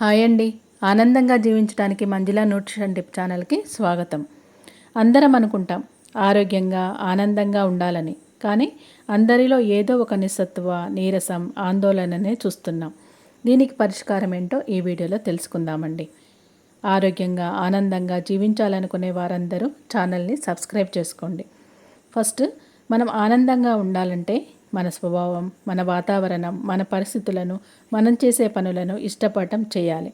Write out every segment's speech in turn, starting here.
Hi అండి. ఆనందంగా జీవించడానికి మంజులా న్యూట్రిషన్ టిప్ ఛానల్కి స్వాగతం. అందరం అనుకుంటాం ఆరోగ్యంగా ఆనందంగా ఉండాలని. కానీ అందరిలో ఏదో ఒక నిస్సత్వ నీరసం ఆందోళననే చూస్తున్నాం. దీనికి పరిష్కారం ఏంటో ఈ వీడియోలో తెలుసుకుందామండి. ఆరోగ్యంగా ఆనందంగా జీవించాలనుకునే వారందరూ ఛానల్ని సబ్స్క్రైబ్ చేసుకోండి. ఫస్ట్ మనం ఆనందంగా ఉండాలంటే మన స్వభావం మన వాతావరణం మన పరిస్థితులను మనం చేసే పనులను ఇష్టపడటం చేయాలి.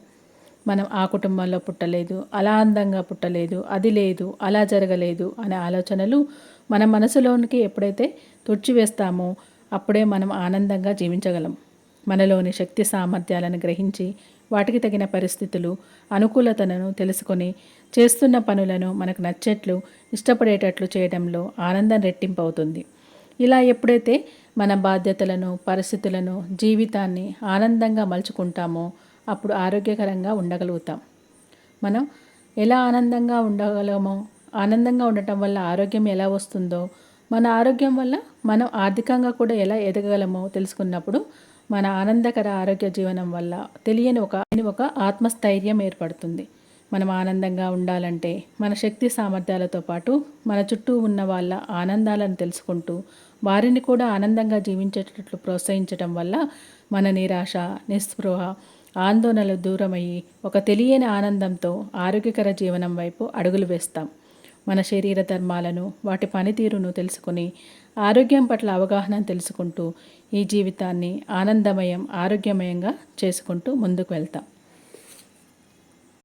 మనం ఆ కుటుంబంలో పుట్టలేదు అలా అందంగా పుట్టలేదు అది లేదు అలా జరగలేదు అనే ఆలోచనలు మన మనసులోనికి ఎప్పుడైతే తుడిచివేస్తామో అప్పుడే మనం ఆనందంగా జీవించగలం. మనలోని శక్తి సామర్థ్యాలను గ్రహించి వాటికి తగిన పరిస్థితులు అనుకూలతలను తెలుసుకొని చేస్తున్న పనులను మనకు నచ్చేట్లు ఇష్టపడేటట్లు చేయడంలో ఆనందం రెట్టింపు అవుతుంది ఇలా ఎప్పుడైతే మన బాధ్యతలను పరిస్థితులను జీవితాన్ని ఆనందంగా మలుచుకుంటామో అప్పుడు ఆరోగ్యకరంగా ఉండగలుగుతాం. మనం ఎలా ఆనందంగా ఉండగలమో ఆనందంగా ఉండటం వల్ల ఆరోగ్యం ఎలా వస్తుందో మన ఆరోగ్యం వల్ల మనం ఆర్థికంగా కూడా ఎలా ఎదగగలమో తెలుసుకున్నప్పుడు మన ఆనందకర ఆరోగ్య జీవనం వల్ల తెలియని ఒక ఒక ఆత్మస్థైర్యం ఏర్పడుతుంది. మనం ఆనందంగా ఉండాలంటే మన శక్తి సామర్థ్యాలతో పాటు మన చుట్టూ ఉన్న వాళ్ళ ఆనందాలను తెలుసుకుంటూ వారిని కూడా ఆనందంగా జీవించేటట్లు ప్రోత్సహించడం వల్ల మన నిరాశ నిస్పృహ ఆందోళనలు దూరమయ్యి ఒక తెలియని ఆనందంతో ఆరోగ్యకర జీవనం వైపు అడుగులు వేస్తాం. మన శరీర ధర్మాలను వాటి పనితీరును తెలుసుకుని ఆరోగ్యం పట్ల అవగాహన తెలుసుకుంటూ ఈ జీవితాన్ని ఆనందమయం ఆరోగ్యమయంగా చేసుకుంటూ ముందుకు వెళ్తాం.